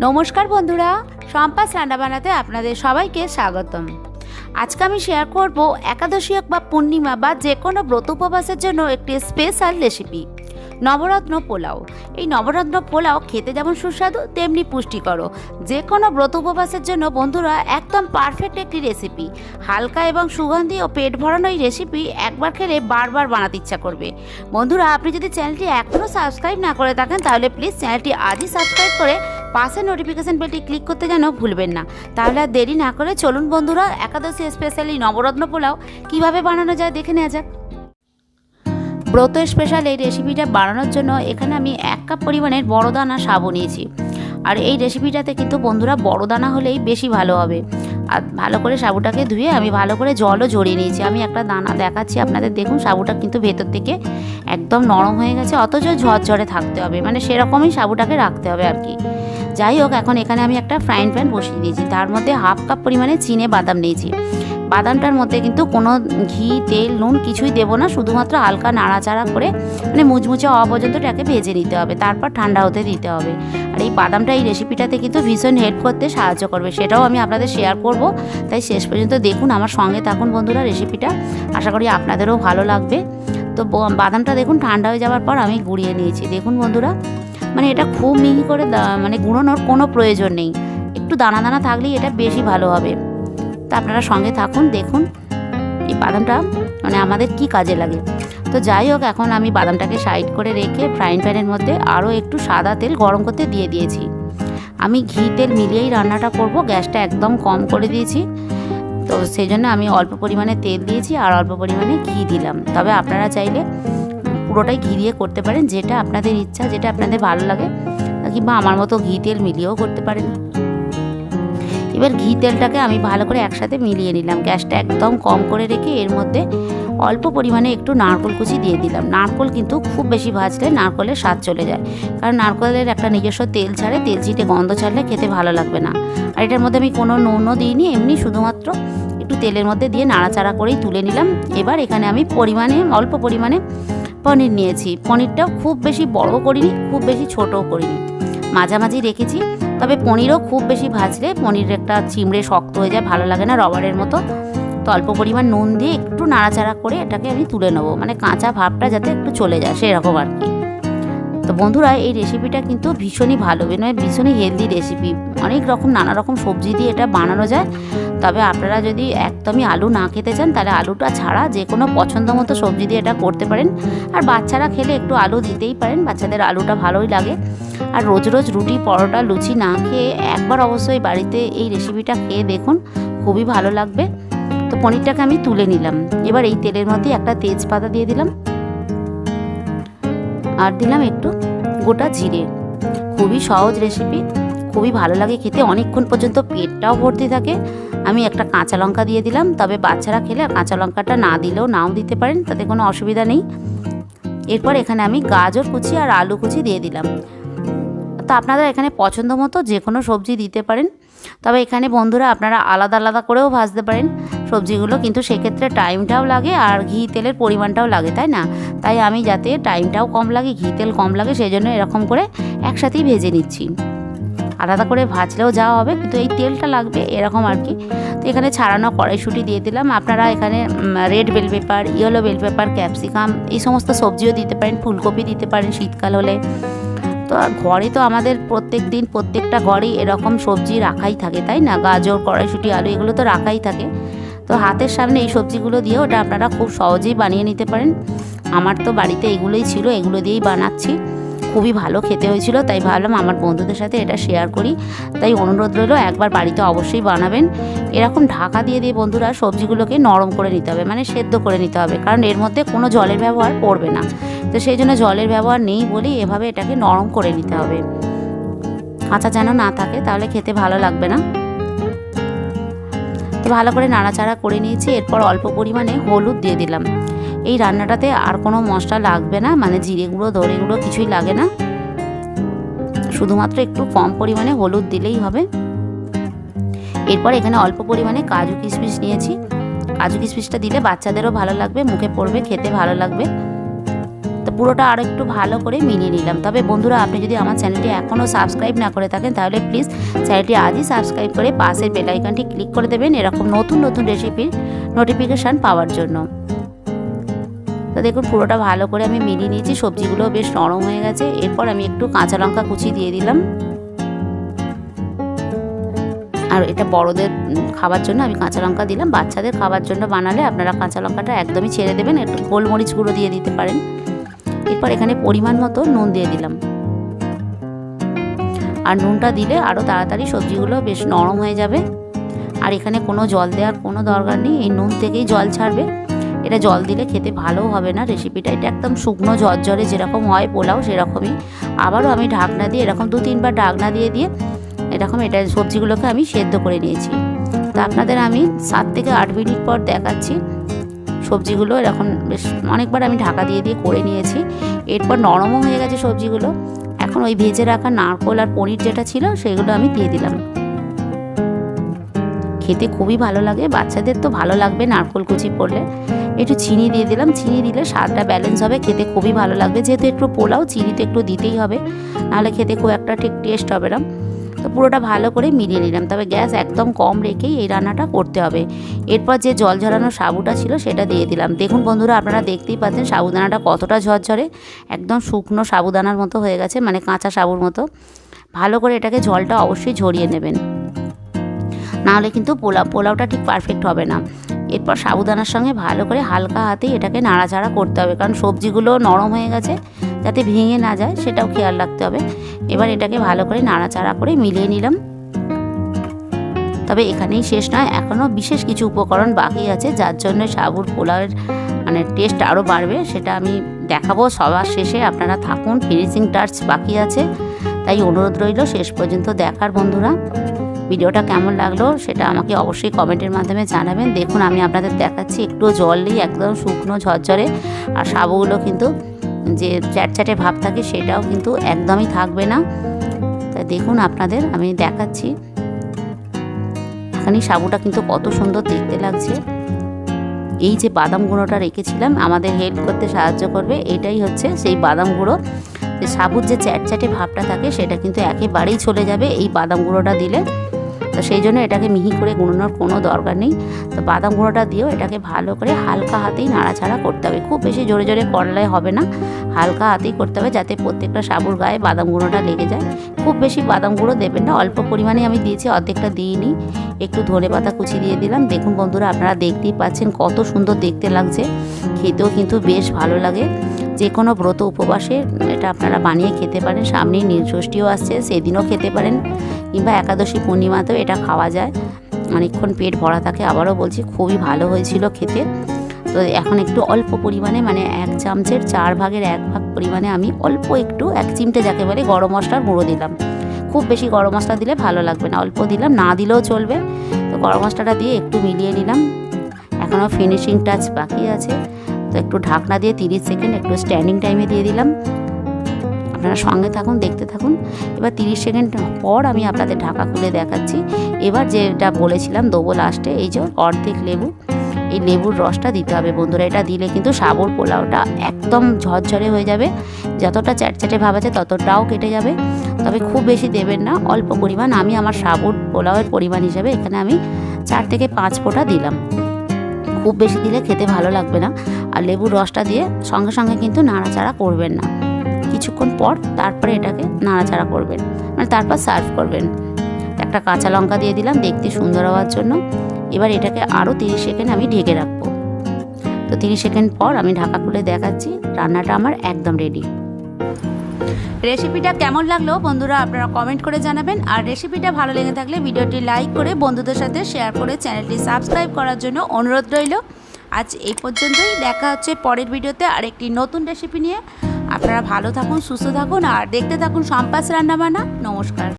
নমস্কার বন্ধুরা সম্পাস রান্না বানাতে আপনাদের সবাইকে স্বাগতম। আজকে আমি শেয়ার করব একাদশী বা পূর্ণিমা বা যে কোনো ব্রত উপবাসের জন্য একটি স্পেশাল রেসিপি নবরত্ন পোলাও। এই নবরত্ন পোলাও খেতে যেমন সুস্বাদু, তেমনি পুষ্টিকর যে কোনো ব্রত উপবাসের জন্য বন্ধুরা একদম পারফেক্ট একটি রেসিপি হালকা এবং সুগন্ধি ও পেট ভরানো এই রেসিপি একবার খেলে বারবার বানাতে ইচ্ছা করবে। বন্ধুরা, আপনি যদি চ্যানেলটি এখনও সাবস্ক্রাইব না করে থাকেন, তাহলে প্লিজ চ্যানেলটি আজই সাবস্ক্রাইব করে পাশে নোটিফিকেশান বেলটি ক্লিক করতে যেন ভুলবেন না। তাহলে আর দেরি না করে চলুন বন্ধুরা, একাদশী স্পেশালি নবরত্ন পোলাও কীভাবে বানানো যায় দেখে নেওয়া যাক। ব্রত স্পেশাল এই রেসিপিটা বানানোর জন্য এখানে আমি এক কাপ পরিমাণের বড় দানা সাবু নিয়েছি। আর এই রেসিপিটাতে কিন্তু বন্ধুরা বড় দানা হলেই বেশি ভালো হবে। আর ভালো করে সাবুটাকে ধুয়ে আমি ভালো করে জলও জড়িয়ে নিয়েছি। আমি একটা দানা দেখাচ্ছি আপনাদের, দেখুন সাবুটা কিন্তু ভেতর থেকে একদম নরম হয়ে গেছে, অথচ ঝরঝরে থাকতে হবে। মানে সেরকমই সাবুটাকে রাখতে হবে আর কি। যাই হোক, এখন এখানে আমি একটা ফ্রাইং প্যান বসিয়ে দিয়েছি। তার মধ্যে হাফ কাপ পরিমাণে চিনে বাদাম নিয়েছি। বাদামটার মধ্যে কিন্তু কোনো ঘি, তেল, নুন কিছুই দেবো না, শুধুমাত্র হালকা নাড়াচাড়া করে মানে মুচমুচে হওয়া পর্যন্ত এটাকে ভেজে নিতে হবে, তারপর ঠান্ডা হতে দিতে হবে। আর এই বাদামটা এই রেসিপিটাতে কিন্তু ভীষণ হেল্প করতে সাহায্য করবে, সেটাও আমি আপনাদের শেয়ার করব। তাই শেষ পর্যন্ত দেখুন, আমার সঙ্গে থাকুন বন্ধুরা রেসিপিটা আশা করি আপনাদেরও ভালো লাগবে। তো বাদামটা দেখুন ঠান্ডা হয়ে যাওয়ার পর আমি গুঁড়িয়ে নিয়েছি, দেখুন বন্ধুরা মানে এটা খুব মিহি করে মানে গুঁড়োনোর কোনো প্রয়োজন নেই। একটু দানা দানা থাকলেই এটা বেশি ভালো হবে। তো আপনারা সঙ্গে থাকুন, দেখুন এই বাদামটা মানে আমাদের কি কাজে লাগে। তো যাই হোক, এখন আমি বাদামটাকে সাইড করে রেখে ফ্রাইং প্যানের মধ্যে আরও একটু সাদা তেল গরম করতে দিয়ে দিয়েছি। আমি ঘি তেল মিলিয়েই রান্নাটা করব, গ্যাসটা একদম কম করে দিয়েছি। তো সেই জন্য আমি অল্প পরিমাণে তেল দিয়েছি আর অল্প পরিমাণে ঘি দিলাম। তবে আপনারা চাইলে পুরোটাই ঘি দিয়ে করতে পারেন, যেটা আপনাদের ইচ্ছা, যেটা আপনাদের ভালো লাগে, কিংবা আমার মতো ঘি তেল মিলিয়েও করতে পারেন। এবার ঘি তেলটাকে আমি ভালো করে একসাথে মিলিয়ে নিলাম। গ্যাসটা একদম কম করে রেখে এর মধ্যে অল্প পরিমাণে একটু নারকোল কুচি দিয়ে দিলাম। নারকোল কিন্তু খুব বেশি ভাজলে নারকোলের স্বাদ চলে যায়। কারণ নারকোলের একটা নিজস্ব তেল ছাড়ে, তেল ছিটে গন্ধ ছাড়লে খেতে ভালো লাগবে না। আর এটার মধ্যে আমি কোনো নুনও দিইনি, এমনি শুধুমাত্র একটু তেলের মধ্যে দিয়ে নাড়াচাড়া করেই তুলে নিলাম। এবার এখানে আমি পরিমাণে, অল্প পরিমাণে পনির নিয়েছি। পনিরটাও খুব বেশি বড় করিনি, খুব বেশি ছোটও করিনি। মাঝামাঝি রেখেছি। তবে পনিরও খুব বেশি ভাজলে পনির একটা চিমড়ে শক্ত হয়ে যায়, ভালো লাগে না রবারের মতো। তো অল্প পরিমাণ নুন দিয়ে একটু নাড়াচাড়া করে এটাকে আমি তুলে নেব মানে কাঁচা ভাবটা যাতে একটু চলে যায়, সেরকম আর কি। তো বন্ধুরা, এই রেসিপিটা কিন্তু ভীষণই ভালো মানে ভীষণই হেলদি রেসিপি অনেক রকম, নানা রকম সবজি দিয়ে এটা বানানো যায়। তবে আপনারা যদি একদমই আলু না খেতে চান, তাহলে আলুটা ছাড়া যে কোনো পছন্দ মতো সবজি দিয়ে এটা করতে পারেন। আর বাচ্চারা খেলে একটু আলু দিতেই পারেন, বাচ্চাদের আলুটা ভালোই লাগে। আর রোজ রোজ রুটি, পরোটা, লুচি না খেয়ে একবার অবশ্যই বাড়িতে এই রেসিপিটা খেয়ে দেখুন, খুবই ভালো লাগবে। তো পনিরটাকে আমি তুলে নিলাম। এবার এই তেলের মধ্যে একটা তেজপাতা দিয়ে দিলাম। আর দিলাম একটু গোটা জিরে। খুবই সহজ রেসিপি খুবই ভালো লাগে খেতে। অনেকক্ষণ পর্যন্ত পেটটাও ভর্তি থাকে। আমি একটা কাঁচা লঙ্কা দিয়ে দিলাম। তবে বাচ্চারা খেলে কাঁচা লঙ্কাটা না দিলেও নাও দিতে পারেন, তাতে কোনো অসুবিধা নেই। এরপর এখানে আমি গাজর কুচি আর আলু কুচি দিয়ে দিলাম। তো আপনারা এখানে পছন্দ মতো যে কোনো সবজি দিতে পারেন। তবে এখানে বন্ধুরা আপনারা আলাদা আলাদা করেও ভাজতে পারেন। সবজিগুলো কিন্তু সেক্ষেত্রে টাইমটাও লাগে আর ঘি তেলের পরিমাণটাও লাগে, তাই না? তাই আমি যাতে টাইমটাও কম লাগে, ঘি তেল কম লাগে সেই জন্য এরকম করে একসাথেই ভেজে নিচ্ছি। আলাদা করে ভাজলেও যাওয়া হবে, কিন্তু এই তেলটা লাগবে এরকম আর কি। তো এখানে ছাড়ানো কড়াইশুঁটি দিয়ে দিলাম। আপনারা এখানে red bell pepper yellow bell pepper capsicum এই সমস্ত সবজিও দিতে পারেন, ফুলকপি দিতে পারেন শীতকাল হলে। তো আর ঘরে তো আমাদের প্রত্যেক দিন প্রত্যেকটা ঘরেই এরকম সবজি রাখাই থাকে, তাই না? গাজর, কড়াইশুটি, আলু এগুলো তো রাখাই থাকে। তো হাতের সামনে এই সবজিগুলো দিয়ে ওটা আপনারা খুব সহজেই বানিয়ে নিতে পারেন। আমার তো বাড়িতে এগুলোই ছিল, এগুলো দিয়েই বানাচ্ছি। খুবই ভালো খেতে হয়েছিল, তাই ভাবলাম আমার বন্ধুদের সাথে এটা শেয়ার করি। তাই অনুরোধ রইল, একবার বাড়িতে অবশ্যই বানাবেন। এরকম ঢাকা দিয়ে দিয়ে বন্ধুরা সবজিগুলোকে নরম করে নিতে হবে মানে সেদ্ধ করে নিতে হবে, কারণ এর মধ্যে কোনো জলের ব্যবহার পড়বে না। তো সেই জন্য জলের ব্যবহার নেই বলেই এভাবে এটাকে নরম করে নিতে হবে। কাঁচা যেন না থাকে, তাহলে খেতে ভালো লাগবে না। তো ভালো করে নাড়াচাড়া করে নিয়েছি, এরপর অল্প পরিমাণে হলুদ দিয়ে দিলাম। এই রান্নাটাতে আর কোনো মশলা লাগবে না মানে জিরে গুঁড়ো দড়ি গুঁড়ো কিছুই লাগে না। শুধুমাত্র একটু কম পরিমাণে হলুদ দিলেই হবে। এরপর এখানে অল্প পরিমাণে কাজু কিশমিশ নিয়েছি। কাজু কিশমিশটা দিলে বাচ্চাদেরও ভালো লাগবে, মুখে পড়বে, খেতে ভালো লাগবে। তো পুরোটা আরও একটু ভালো করে মিলিয়ে নিলাম। তবে বন্ধুরা, আপনি যদি আমার চ্যানেলটি এখনও সাবস্ক্রাইব না করে থাকেন, তাহলে প্লিজ চ্যানেলটি আজই সাবস্ক্রাইব করে পাশের বেল আইকনটি ক্লিক করে দেবেন। এরকম নতুন নতুন রেসিপির নোটিফিকেশান পাওয়ার জন্য। তো দেখুন পুরোটা ভালো করে আমি মিলিয়ে নিয়েছি সবজিগুলো বেশ নরম হয়ে গেছে। এরপর আমি একটু কাঁচা লঙ্কা কুচি দিয়ে দিলাম। আর এটা বড়দের খাবার জন্য আমি কাঁচা লঙ্কা দিলাম। বাচ্চাদের খাবার জন্য বানালে আপনারা কাঁচা লঙ্কাটা একদমই ছেড়ে দেবেন, একটু গোলমরিচ গুঁড়ো দিয়ে দিতে পারেন। এরপর এখানে পরিমাণ মতো নুন দিয়ে দিলাম। আর নুনটা দিলে আরও তাড়াতাড়ি সবজিগুলো বেশ নরম হয়ে যাবে। আর এখানে কোনো জল দেওয়ার কোনো দরকার নেই, এই নুন থেকেই জল ছাড়বে। এটা জল দিলে খেতে ভালো হবে না। রেসিপিটা এটা একদম শুকনো ঝরঝরে যেরকম হয় পোলাও সেরকমই। আবারও আমি ঢাকনা দিয়ে এরকম দু তিনবার ঢাকনা দিয়ে দিয়ে এরকম এটা সবজিগুলোকে আমি সেদ্ধ করে নিয়েছি। তা আপনাদের আমি সাত থেকে আট মিনিট পর দেখাচ্ছি। সবজিগুলো এরকম বেশ অনেকবার আমি ঢাকা দিয়ে দিয়ে করে নিয়েছি। এরপর নরমও হয়ে গেছে সবজিগুলো। এখন ওই ভেজে রাখা নারকোল আর পনির যেটা ছিল সেগুলো আমি দিয়ে দিলাম। খেতে খুবই ভালো লাগে। বাচ্চাদের তো ভালো লাগবে নারকোল কুচি পড়লে একটু চিনি দিয়ে দিলাম। চিনি দিলে স্বাদটা ব্যালেন্স হবে। খেতে খুবই ভালো লাগবে। যেহেতু একটু পোলাও চিনি তো একটু দিতেই হবে। নাহলে খেতে খুব একটা ঠিক টেস্ট হবে না। তো পুরোটা ভালো করে মিলিয়ে নিলাম। তবে গ্যাস একদম কম রেখেই এই রান্নাটা করতে হবে। এরপর যে জল ঝরানো সাবুটা ছিল সেটা দিয়ে দিলাম। দেখুন বন্ধুরা, আপনারা দেখতেই পাচ্ছেন সাবুদানাটা কতটা ঝরঝরে। একদম শুকনো সাবুদানার মতো হয়ে গেছে মানে কাঁচা সাবুর মতো। ভালো করে এটাকে জলটা অবশ্যই ঝরিয়ে নেবেন। নাহলে কিন্তু পোলাও পোলাওটা ঠিক পারফেক্ট হবে না। এরপর সাবুদানার সঙ্গে ভালো করে হালকা হাতেই এটাকে নাড়াচাড়া করতে হবে। কারণ সবজিগুলো নরম হয়ে গেছে, যাতে ভেঙে না যায়, সেটাও খেয়াল রাখতে হবে। এবার এটাকে ভালো করে নাড়াচাড়া করে মিলিয়ে নিলাম। তবে এখানেই শেষ নয়, এখনও বিশেষ কিছু উপকরণ বাকি আছে, যার জন্য সাবুর পোলাওয়ের মানে টেস্ট আরও বাড়বে, সেটা আমি দেখাবো। সবার শেষে আপনারা থাকুন ফিনিশিং টাচ বাকি আছে। তাই অনুরোধ রইল, শেষ পর্যন্ত দেখার বন্ধুরা। ভিডিওটা কেমন লাগল সেটা আমাকে অবশ্যই কমেন্টের মাধ্যমে জানাবেন। দেখুন, আমি আপনাদের দেখাচ্ছি একটু জল নেই একদম শুকনো ঝরঝরে আর সাবুগুলো কিন্তু যে চ্যাটচ্যাটে ভাব থাকে সেটাও কিন্তু একদমই থাকবে না। তাই দেখুন আপনাদের, আমি দেখাচ্ছি। এখানে সাবুটা কিন্তু কত সুন্দর দেখতে লাগছে। এই যে বাদাম গুঁড়োটা রেখেছিলাম, আমাদের হেল্প করতে সাহায্য করবে, এটাই হচ্ছে সেই বাদাম গুঁড়ো। সাবুর যে চ্যাটচ্যাটে ভাবটা থাকে, সেটা কিন্তু একেবারেই চলে যাবে এই বাদাম গুঁড়োটা দিলে। তো সেই জন্য এটাকে মিহি করে গুঁড়োনোর কোনো দরকার নেই। তো বাদাম গুঁড়োটা দিয়েও এটাকে ভালো করে হালকা হাতেই নাড়াচাড়া করতে হবে। খুব বেশি জোরে জোরে করলে হবে না। হালকা হাতেই করতে হবে যাতে প্রত্যেকটা সাবুর গায়ে বাদাম গুঁড়োটা লেগে যায়। খুব বেশি বাদাম গুঁড়ো দেবেন না। অল্প পরিমাণে আমি দিয়েছি, অর্ধেকটা দিইনি। একটু ধনে পাতা কুচি দিয়ে দিলাম। দেখুন বন্ধুরা, আপনারা দেখতেই পাচ্ছেন কত সুন্দর দেখতে লাগছে। খেতেও কিন্তু বেশ ভালো লাগে। যে কোনো ব্রত উপবাসে এটা আপনারা বানিয়ে খেতে পারেন। সামনেই নীলষষ্ঠীও আসছে, সেদিনও খেতে পারেন। কিংবা একাদশী পূর্ণিমাতেও এটা খাওয়া যায়। অনেকক্ষণ পেট ভরা থাকে, আবারও বলছি, খুবই ভালো হয়েছিল খেতে। তো এখন একটু অল্প পরিমাণে মানে এক চামচের চার ভাগের এক ভাগ পরিমাণে আমি অল্প একটু, এক চিমটে যাকে বলে গরম মশলার গুঁড়ো দিলাম। খুব বেশি গরম মশলা দিলে ভালো লাগবে না, অল্প দিলাম, না দিলেও চলবে। তো গরম মশলাটা দিয়ে একটু মিলিয়ে নিলাম। এখনও ফিনিশিং টাচ বাকি আছে। তো একটু ঢাকনা দিয়ে তিরিশ সেকেন্ড একটু স্ট্যান্ডিং টাইমে দিয়ে দিলাম। আপনারা সঙ্গে থাকুন, দেখতে থাকুন। এবার তিরিশ সেকেন্ড পর আমি আপনাদের ঢাকা খুলে দেখাচ্ছি। এবার যেটা বলেছিলাম দেবো লাস্টে এই যে অর্ধেক লেবু। এই লেবুর রসটা দিতে হবে বন্ধুরা, এটা দিলে কিন্তু সাবুর পোলাওটা একদম ঝরঝরে হয়ে যাবে। যতটা চ্যাটচ্যাটে ভাব আছে ততটাও কেটে যাবে। তবে খুব বেশি দেবেন না, অল্প পরিমাণ। আমি আমার সাবুর পোলাওয়ের পরিমাণ হিসাবে এখানে আমি চার থেকে পাঁচ ফোঁটা দিলাম। খুব বেশি দিলে খেতে ভালো লাগবে না। আর লেবুর রসটা দিয়ে সঙ্গে সঙ্গে কিন্তু নাড়াচাড়া করবেন না। কিছুক্ষণ পর তারপরে এটাকে নাড়াচাড়া করবেন মানে তারপর সার্ভ করবেন। একটা কাঁচা লঙ্কা দিয়ে দিলাম, দেখতে সুন্দর হওয়ার জন্য। এবার এটাকে আরও তিরিশ সেকেন্ড আমি ঢেকে রাখব। তো তিরিশ সেকেন্ড পর আমি ঢাকা খুলে দেখাচ্ছি, রান্নাটা আমার একদম রেডি রেসিপিটা কেমন লাগল বন্ধুরা আপনারা কমেন্ট করে জানাবেন। আর রেসিপিটা ভালো লেগে থাকলে ভিডিওটি লাইক করে বন্ধুদের সাথে শেয়ার করে চ্যানেলটি সাবস্ক্রাইব করার জন্য অনুরোধ রইল। আজ এই পর্যন্তই। দেখা হচ্ছে পরের ভিডিওতে আরেকটি নতুন রেসিপি নিয়ে। আপনারা ভালো থাকুন, সুস্থ থাকুন, আর দেখতে থাকুন সম্পাস রান্নাবান্না। নমস্কার।